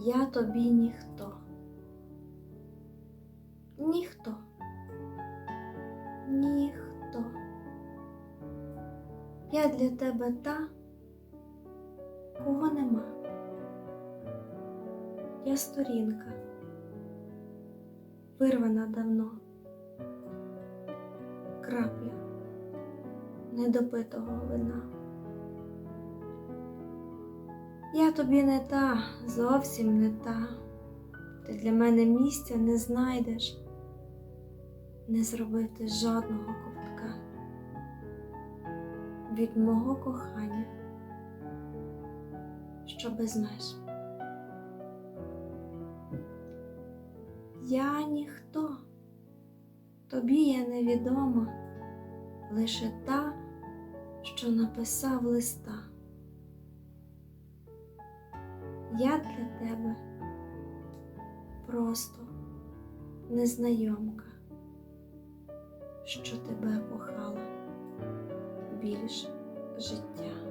Я тобі ніхто. Ніхто. Ніхто. Я для тебе та, кого нема. Я сторінка, вирвана давно, крапля недопитого вина. Я тобі не та, зовсім не та. Ти для мене місця не знайдеш, не зробив ти жодного ковтка від мого кохання, що без меж. Я ніхто, тобі я невідома, лише та, що написав листа. Я для тебе просто незнайомка, що тебе кохала більш життя.